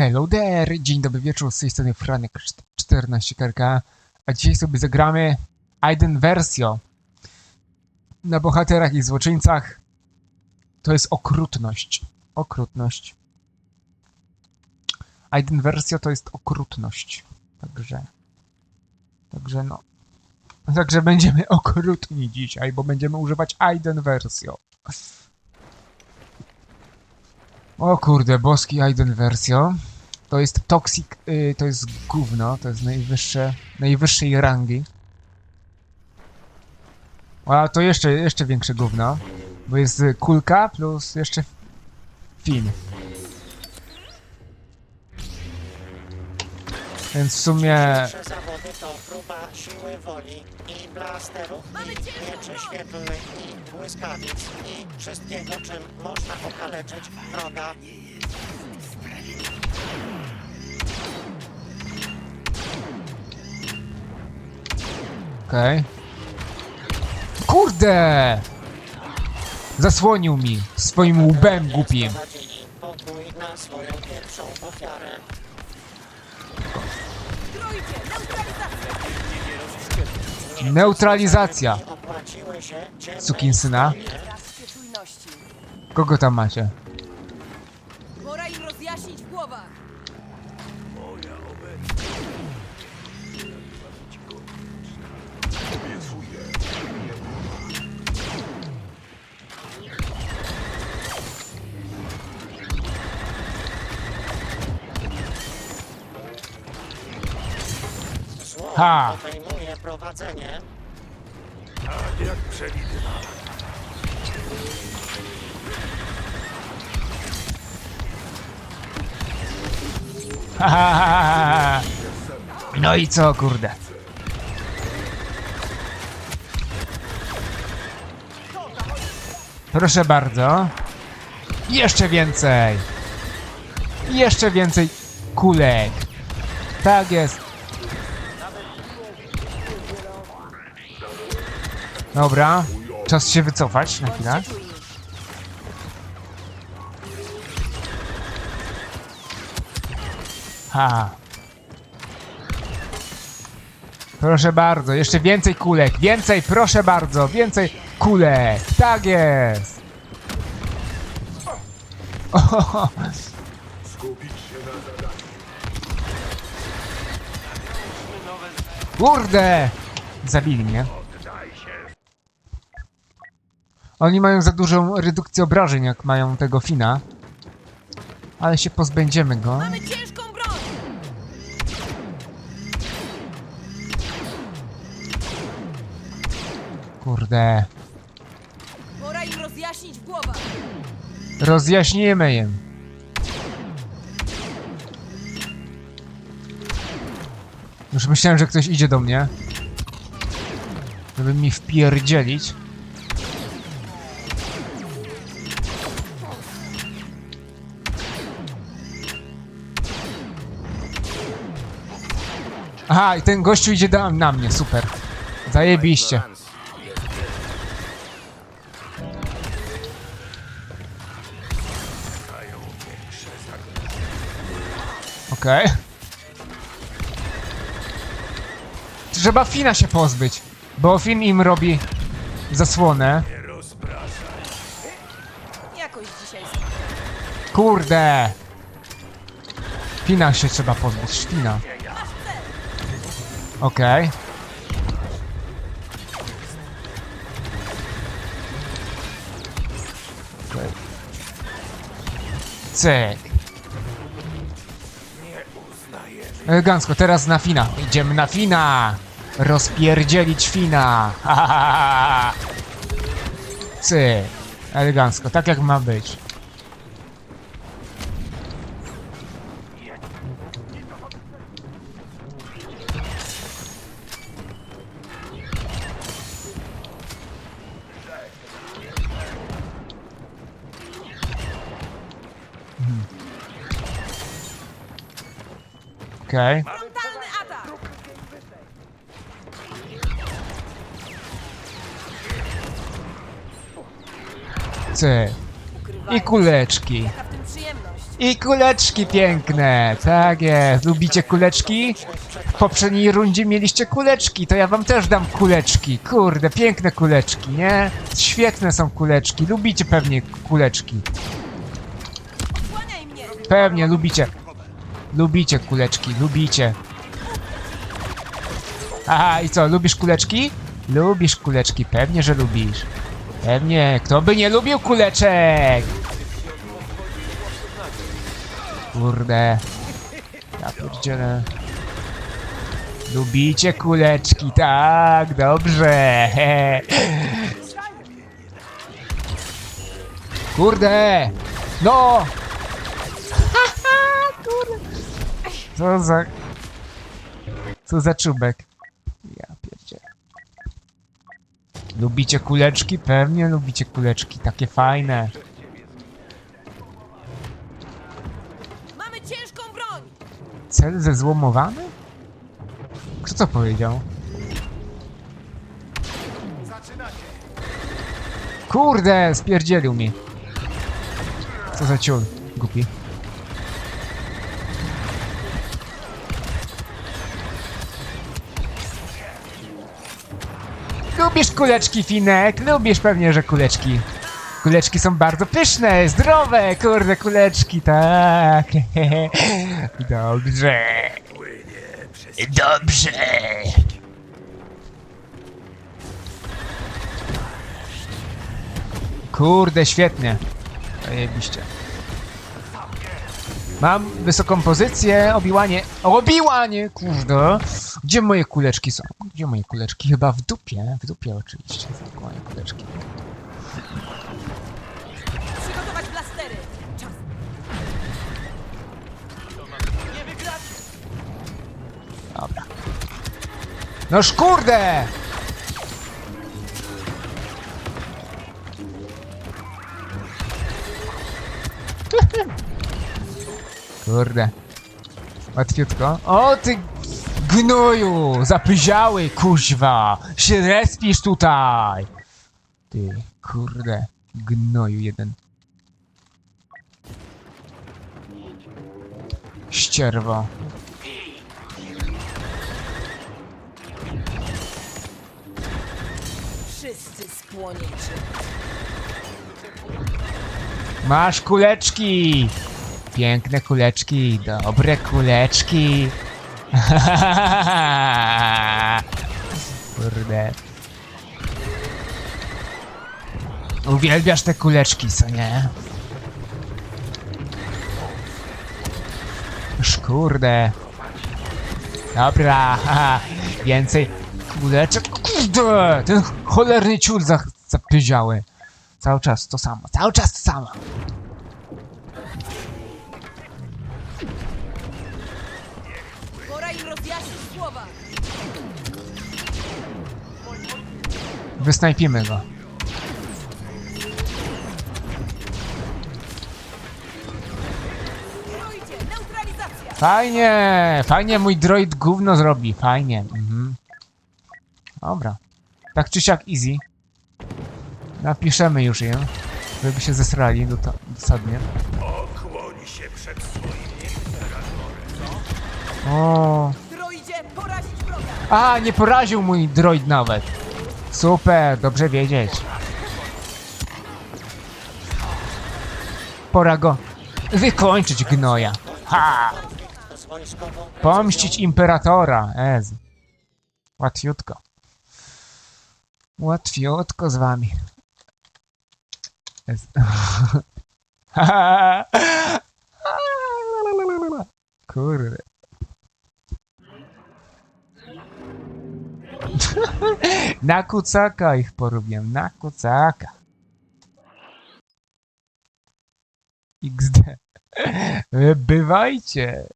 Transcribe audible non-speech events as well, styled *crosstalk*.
Hello there! Dzień dobry wieczór, z tej strony Franek 14 KRK, a dzisiaj sobie zagramy Aiden Versio. Na bohaterach i złoczyńcach to jest okrutność. Okrutność. Aiden Versio to jest okrutność. Także... Także no... Także będziemy *laughs* okrutni dzisiaj, bo będziemy używać Aiden Versio. O kurde, boski Aiden Versio. To jest toxic, y, to jest gówno, to jest najwyższe, najwyższej rangi. A to jeszcze, jeszcze większe gówno, bo jest kulka plus jeszcze fin. Więc w sumie Nasze zawody to próba siły woli i blasterów, i mieczy świetlnych, i błyskawic, i wszystkiego, czym można okaleczyć wroga. Okej. Kurde! Zasłonił mi swoim łbem głupim. Sprowadzili pokój na swoją pierwszą ofiarę. Neutralizacja. Sukinsyna. Kogo tam macie? Pora im rozjaśnić w głowach. Zło Ha! podejmuje prowadzenie. Ha, ha, ha, ha. No i co, kurde? Proszę bardzo. Jeszcze więcej. Jeszcze więcej kulek. Tak jest. Dobra. Czas się wycofać na chwilę. Ha. Proszę bardzo, jeszcze więcej kulek, więcej, proszę bardzo, więcej kulek, tak jest. O, Kurde! Zabili mnie. Oni mają za dużą redukcję obrażeń, jak mają tego Fina. Ale się pozbędziemy go. Mamy ciężką broń! Kurde. Rozjaśnijmy im. Już myślałem, że ktoś idzie do mnie. Żeby mi wpierdzielić. Aha, i ten gościu idzie do, na mnie, super. Zajebiście. Okej. Trzeba Fina się pozbyć, bo Fin im robi zasłonę. Jakoś dzisiaj Kurde! Fina się trzeba pozbyć, Fina. Okej. Okej. Cyk. Elegancko, teraz na Fina. Idziemy na Fina! Rozpierdzielić Fina! Ha. *laughs* Elegancko, tak jak ma być. Okej. frontalny atak! Cyk. Ukrywają I kuleczki. Jaka w tym przyjemność? I kuleczki piękne. Tak jest. Lubicie kuleczki? W poprzedniej rundzie mieliście kuleczki, to ja wam też dam kuleczki. Kurde, piękne kuleczki, nie? Świetne są kuleczki. Lubicie pewnie kuleczki. Mnie! Pewnie lubicie. Lubicie kuleczki, lubicie. Aha, i co, lubisz kuleczki? Lubisz kuleczki, pewnie, że lubisz. Pewnie, kto by nie lubił kuleczek? Kurde. Ja pierdzielę. Lubicie kuleczki, tak, dobrze. Kurde! No! Co za... Co za czubek? Ja pierdzielę. Lubicie kuleczki? Pewnie lubicie kuleczki, takie fajne. Mamy ciężką broń! Cel zezłomowany? Kto to powiedział? Kurde, spierdzielił mi. Co za ciul, głupi. Lubisz kuleczki, Finek? Lubisz pewnie, że kuleczki. Kuleczki są bardzo pyszne, zdrowe, kurde, kuleczki, tak. *laughs* Dobrze. Dobrze. Kurde, świetnie. Zajebiście. Mam wysoką pozycję, obiłanie. Obiłanie, kurde. Gdzie moje kuleczki są? Gdzie moje kuleczki? Chyba w dupie. W dupie oczywiście są moje kuleczki. Przygotować blastery! Czas! Dobra. Noż kurde! *laughs* Kurde. Łatwiutko. O ty gnoju! Zapyziały, kuźwa! Się respisz tutaj! Ty, kurde. Gnoju jeden. Ścierwo. Wszyscy spłoniecie! Masz kuleczki! Piękne kuleczki, dobre kuleczki. *laughs* Kurde. Uwielbiasz te kuleczki, co nie? Już kurde. Dobra, haha. *laughs* więcej kuleczek. Kurde, ten cholerny ciul za, zapyziały. Cały czas to samo, cały czas to samo. Wysnajpimy go. Fajnie, fajnie mój droid gówno zrobi, fajnie. Mhm. Dobra. Tak czy siak easy. Napiszemy już im, żeby się zesrali do dosadnie. Okłoni się przed swoim O, Droidzie, porazić wroga! A, nie poraził mój droid nawet. Super, dobrze wiedzieć. Pora go wykończyć gnoja. Ha! Pomścić imperatora. Ez. Łatwiutko. Łatwiutko z wami. Ez. *laughs* Kurde. Na kucaka ich porobiłem. Na kucaka. XD. Bywajcie.